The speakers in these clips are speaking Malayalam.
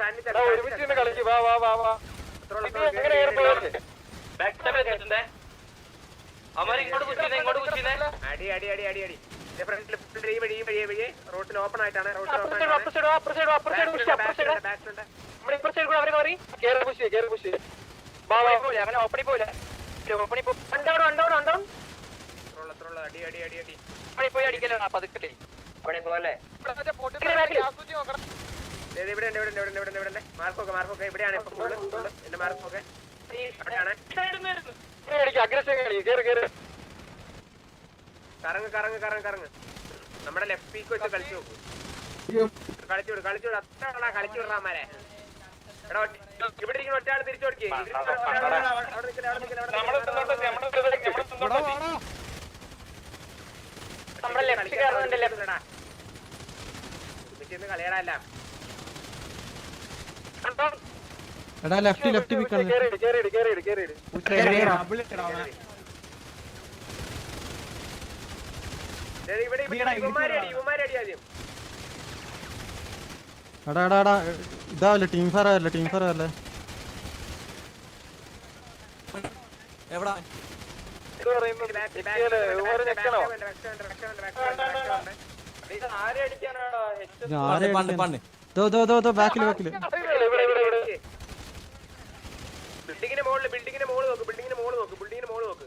ഒരുമിച്ച് കളിക്ക്. വാ വാ വാ വാ. അടി അടി അടി അടി അടി. ഫ്രണ്ടിൽ ഈ വഴി ഈ വഴി ഈ വഴി. റോട്ടിൽ ഓപ്പൺ ആയിട്ടാണ്. റോട്ടിൽ ഓപ്പൺ അപ്പുറത്തെ അപ്പുറത്തെ side വാ, അപ്പുറത്തെ side വാ, അപ്പുറത്തെ side push ചെയ്യാം, അപ്പുറത്തെ side. ബാക്കിലുണ്ട് നമ്മുടെ ഇപ്പുറത്തെ side കൂടെ അവർ കയറി പുഷ് കേറി പുഷ് വാ വാ അങ്ങനെ ഓപ്പണി പോലെ ഓപ്പണി പോ അണ്ടോൺ അണ്ടോൺ അണ്ടോൺ എത്ര എത്ര അടി അടി അടി അടി. പോയി അടിക്കലാണ്. പതുക്കട്ടെ പോലെ ഇവിടെ ഉണ്ട് ഇവിടെ ഉണ്ട് ഇവിടെ ഉണ്ട് ഇവിടെ ഉണ്ട്. മാർക്കൊക്കെ മാർക്കൊക്കെ ഇവിടെയാണ് എന്റെ മാർക്കൊക്കെ കറങ്ങ് കറങ്ങ് കറങ്ങ് കറങ്ങ്. നമ്മുടെ ലെഫ്റ്റ് പീക്ക് വെച്ച് കളിച്ചു നോക്കൂ. കളിച്ചു വിടും കളിച്ചു വിടും. അത്ര ആളാ കളിച്ചു വിടാമാരെ എടാ ഒറ്റ- ഇവിടെ ഇരിക്കുന്ന ഒറ്റ ആൾ തിരിച്ചു കൊടുക്കേ അവിടെ നിൽക്കില്ല അവിടെ നിൽക്കില്ല നമ്മുടെ ലെഫ്റ്റ് കയറുന്നുണ്ട് ലെഫ്റ്റ് കളിയടല്ല എടാ ലെഫ്റ്റ് ലെഫ്റ്റ് പിക്കാണ് കേറി കേറി. കേറി കേറി ഇവിടെ ഇവിടെ ഇവന്മാരെ അടി ഇവന്മാരെ അടി ആദ്യം. എടാ എടാ എടാ ഇതാവല്ലേ ടീം ഫയർ ആവല്ലേ ടീം ഫയർ ആവല്ലേ? എവിടാ? ബാക്കിൽ പറയുന്നത് ബാക്ക് ഇരിക്കൽ, ഇവന്മാര് ഞെക്കണോ? ഇത് ആരെ പണ്ട് അടിക്കാനാ? പണ്ട് ദോ ദോ ദോ ദോ ബാക്കിൽ ബാക്കിൽ ഇവിടെ ഇവിടെ ഇവിടെ ഇവിടെ ബിൽഡിങ്ങിന്റെ മുകളിൽ ബിൽഡിങ്ങിന്റെ മുകളിൽ നോക്ക് ബിൽഡിങ്ങിന്റെ മുകളിൽ നോക്ക് ബിൽഡിങ്ങിന്റെ മുകളിൽ നോക്ക്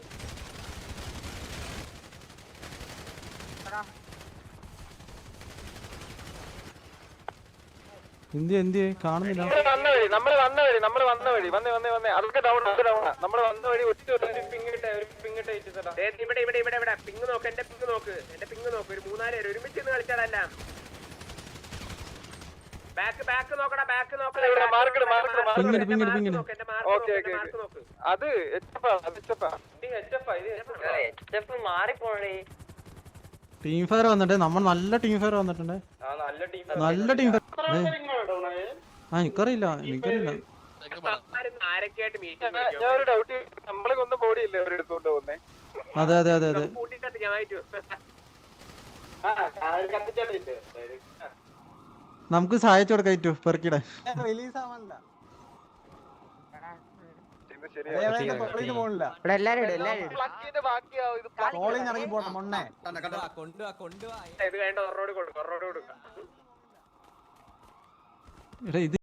എന്ത് എന്തേ കാണുന്നില്ല. നമ്മൾ വന്ന വഴി നമ്മൾ വന്ന വഴി നമ്മൾ വന്ന വഴി. വന്നേ വന്നേ വന്നേ. അതൊക്കെ ഡൗൺ അതൊക്കെ ഡൗൺ നമ്മൾ വന്ന വഴി ഒറ്റ ഒരു പിങ്ങിട്ട് ഒരു പിങ്ങിട്ട് ഇവിടെ ഇവിടെ ഇവിടെ ഇവിടെ. പിങ് നോക്ക് എന്റെ പിങ് നോക്ക്. എന്റെ പിങ് നോക്ക്. ഒരു മൂന്നാൽ പേര് ഒരുമിച്ച് നിന്ന് കളിച്ചാലല്ല ബാക്ക് ബാക്ക് നോക്കടാ ബാക്ക് നോക്കടാ മാർക്ക് പിങ്ങിട്, പിങ്ങിട്. നോക്ക്, ഓക്കേ, ഓക്കേ, അത് എച്ചപ്പാ എച്ചപ്പാ എച്ചപ്പ് ടീം ഫയർ വന്നിട്ട് നമ്മൾ നല്ല ടീം ഫയർ വന്നിട്ടുണ്ട്. നല്ല ടീം ഫയർ ആ എനിക്കറിയില്ല. എനിക്കറിയില്ല. അതെ അതെ അതെ അതെ. നമുക്ക് സഹായിച്ചു കൊടുക്കാം ഏറ്റു പെറുക്കിടെ കൊണ്ടുവാ കൊണ്ടുവാ. ഒറോട് കൊടുക്കും ഒറോട് കൊടുക്കാം ഇത് ഇത്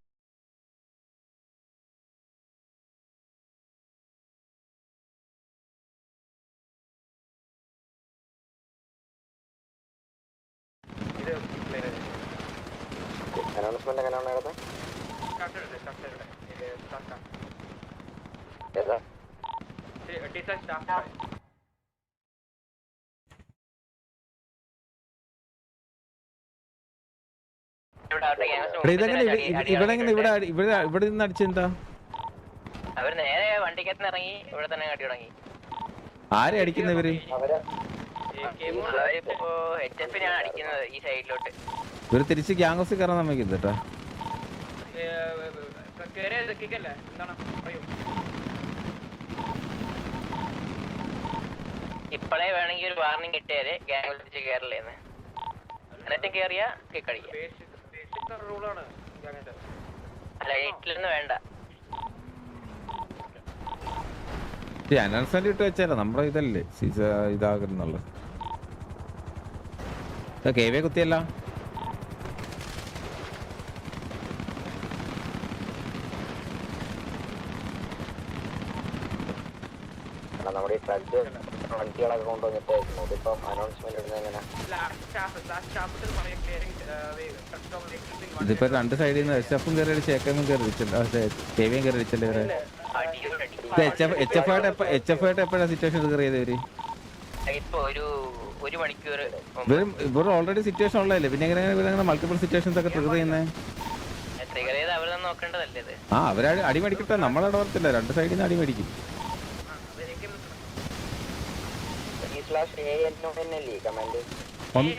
ഏതാ? ടീച്ചർ സ്റ്റാഫ് ഇതെങ്ങനെ ഇവിടെ എങ്ങനെ ഇവിടെ ഇവിടെ ഇവിടെ നിന്ന് അടിച്ചെന്താ? അവർ നേരെ വണ്ടിക്കകത്ത് ഇറങ്ങി ഇവിടെ തന്നെ കാട്ടി തുടങ്ങി. ആരെ അടിക്കുന്ന ഇവർ? അവരിപ്പോ എച്ച് എഫിനാണ് അടിക്കുന്നത് ഈ സൈഡിലോട്ട്. ഇവർ തിരിച്ച് ഗ്യാങ് ഹൗസിൽ കയറാൻ സമ്മതിക്കില്ല കേട്ടാ. ഇപ്പോഴേ വേണമെങ്കിൽ ഒരു വാർണിംഗ് കിട്ടിയാൽ ഗ്യാങ് തിരിച്ച് കയറില്ലേന്ന് എന്നിട്ട് കേറിയ കിക്കടിക്കാം അല്ല വീട്ടിലൊന്നും വേണ്ട. അനൗൺസ്മെന്റ് ഇട്ട് വെച്ചാലോ നമ്മുടെ ഇതല്ലേ ഇതാകുന്നുള്ളത് കെ വി കുത്തിയല്ല. നമ്മുടെ ഈ ട്രക്ക് വണ്ടികളൊക്കെ കൊണ്ടുവന്നിട്ട് ഇപ്പം അനൗൺസ്മെന്റ് ഇടുന്നത് എങ്ങനെ ഇതിപ്പോ രണ്ട് സൈഡിൽ നിന്ന് എച്ച് എഫും കയറി അടിച്ച് എക്കമും കയറി അടിച്ചല്ലോ കയറി അടിച്ചല്ലേ ഇവരെ. എച്ച് എഫ് ആയിട്ട് എച്ച് എഫ് ആയിട്ട് എപ്പോഴാണ് സിറ്റുവേഷൻ കയറിയത് ചെയ്ത് ഇവർ? ഇപ്പൊ ഒരു ഒരു മണിക്കൂർ ഇവർ ഓൾറെഡി സിറ്റുവേഷൻ ഉള്ളതല്ലേ? പിന്നെ എങ്ങനെ മൾട്ടിപ്പിൾ സിറ്റുവേഷൻസ് ഒക്കെ ട്രിഗർ ചെയ്യുന്നത് ട്രിഗർ ചെയ്ത് തന്നെ നോക്കേണ്ടതല്ലേ ഇത്? ആ അവർ അടിമടിക്കട്ടെ അടി നമ്മളവിടെ ഓർത്തില്ല രണ്ട് സൈഡിൽ നിന്ന് അടി സ്ലാഷ് എ എൻ കമാൻഡ് ഒന്ന്-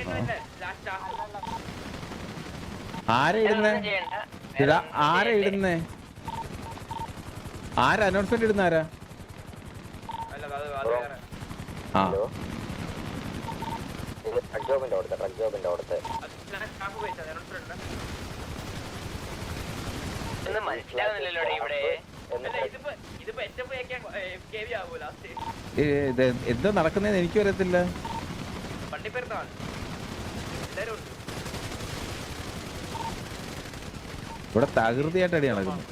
ആരാ ഇടുന്നേ? ഇതാ ആരാ ഇടുന്നേ? ആരാ? അനൗൺസ്മെന്റ് ഇടുന്ന ആരാ? ആ. ട്രക്ക് ജോബിന്റെ അവിടുത്തെ ട്രക്ക് ജോബിന്റെ അവിടുത്തെ. ഇതൊന്നും ഇവിടെ. എന്താ നടക്കുന്നതെന്ന് എനിക്ക് അറിയത്തില്ല. ഇവിടെ തകൃതിയായിട്ട് അടി നടക്കുന്നു.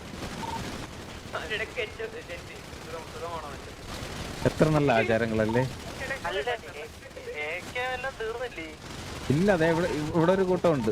എത്ര നല്ല ആചാരങ്ങളല്ലേ? ഇല്ല അതെ ഇവിടെ ഇവിടെ ഒരു കൂട്ടമുണ്ട്.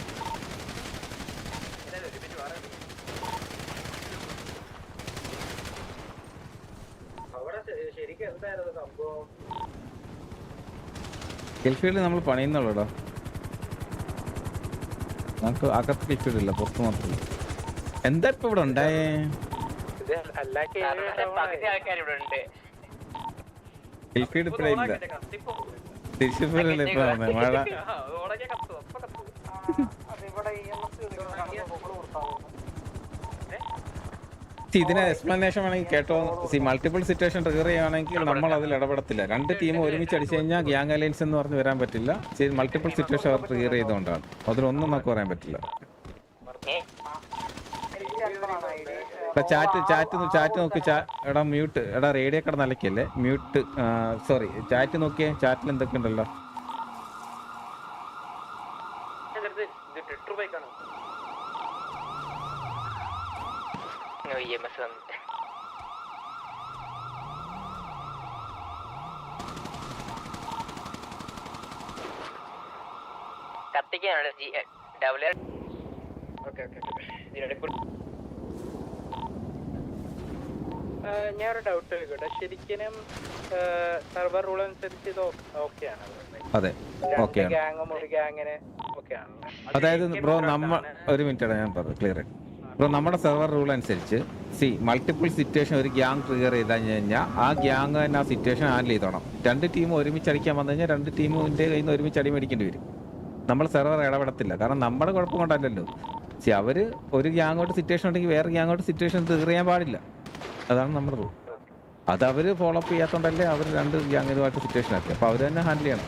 ഗൾഫീൽഡ് നമ്മൾ പണിയുന്നുള്ളൂടാ. നമുക്ക് അകത്ത് ഇല്ല പുറത്ത് മാത്രമേ എന്താ ഇപ്പൊ ഇവിടെ ഉണ്ടായേ? ഗൾഫീൽഡ് ഇപ്പഴേ ഇല്ല. മഴ. ഇതിന് എക്സ്പ്ലനേഷൻ വേണമെങ്കിൽ കേട്ടോ. സി മൾട്ടിപ്പിൾ സിറ്റുവേഷൻ ട്രിഗർ ചെയ്യുകയാണെങ്കിൽ നമ്മൾ അതിൽ ഇടപെടത്തില്ല. രണ്ട് ടീം ഒരുമിച്ച് അടിച്ചു കഴിഞ്ഞാൽ ഗ്യാങ് അലയൻസ് എന്ന് പറഞ്ഞ് വരാൻ പറ്റില്ല. മൾട്ടിപ്പിൾ സിറ്റുവേഷൻ അവർ ട്രിഗർ ചെയ്തുകൊണ്ടാണ്. അതിലൊന്നും നമുക്ക് പറയാൻ പറ്റില്ല. ചാറ്റ് ചാറ്റ് ചാറ്റ് നോക്കി. എടാ മ്യൂട്ട് എടാ റേഡിയോ കട നിലയ്ക്കല്ലേ? മ്യൂട്ട് സോറി ചാറ്റ് നോക്കിയേ. ചാറ്റിൽ എന്തൊക്കെ ഉണ്ടല്ലോ ഇ എം എസ് വന്നിട്ട് കത്തിക്കാനുള്ള ജി ഡബിൾ ഓക്കെ ഓക്കെ. ഇതിനിടയ്ക്ക് ഞാൻ ഒരു ഡൗട്ട് ചോദിക്കട്ടെ. ശരിക്കും സർവർ റൂൾ അനുസരിച്ച് ഇത് ഓക്കെയാണ്. അതെ ഓക്കെയാണ്. ഗ്യാങ്ങും ഒരു ഗ്യാങ്ങിന് ഓക്കെയാണ്. അതായത് ബ്രോ നമ്മൾ ഒരു മിനിറ്റ് ഞാൻ പറഞ്ഞു ക്ലിയർ ബ്രോ നമ്മുടെ സെർവർ റൂൾ അനുസരിച്ച് സി മൾട്ടിപ്പിൾ സിറ്റുവേഷൻ ഒരു ഗ്യാങ് ട്രിഗർ ചെയ്ത് കഴിഞ്ഞാൽ ആ ഗ്യാങ് തന്നെ ആ സിറ്റുവേഷൻ ഹാൻഡിൽ ചെയ്തോണം. രണ്ട് ടീം ഒരുമിച്ച് അടിക്കാൻ വന്നു കഴിഞ്ഞാൽ രണ്ട് ടീമിന്റെ കയ്യിൽ നിന്ന് ഒരുമിച്ച് അടി മേടിക്കേണ്ടി വരും. നമ്മൾ സെർവർ ഇടപെടത്തില്ല. കാരണം നമ്മുടെ കുഴപ്പം കൊണ്ടല്ലല്ലോ. സി അവർ ഒരു ഗ്യാങ്ങോട്ട് സിറ്റുവേഷൻ ഉണ്ടെങ്കിൽ വേറെ ഗ്യാങ്ങോട്ട് സിറ്റുവേഷൻ ട്രിഗർ ചെയ്യാൻ പാടില്ല. അതാണ് നമ്മുടെ റൂൾ അത് അവർ ഫോളോ അപ്പ് ചെയ്യാത്തതുകൊണ്ടല്ലേ അവർ രണ്ട് ഗ്യാങ്ങിനുമായിട്ട് സിറ്റുവേഷൻ ആക്കി അപ്പൊ അവർ തന്നെ ഹാൻഡിൽ ചെയ്യണം.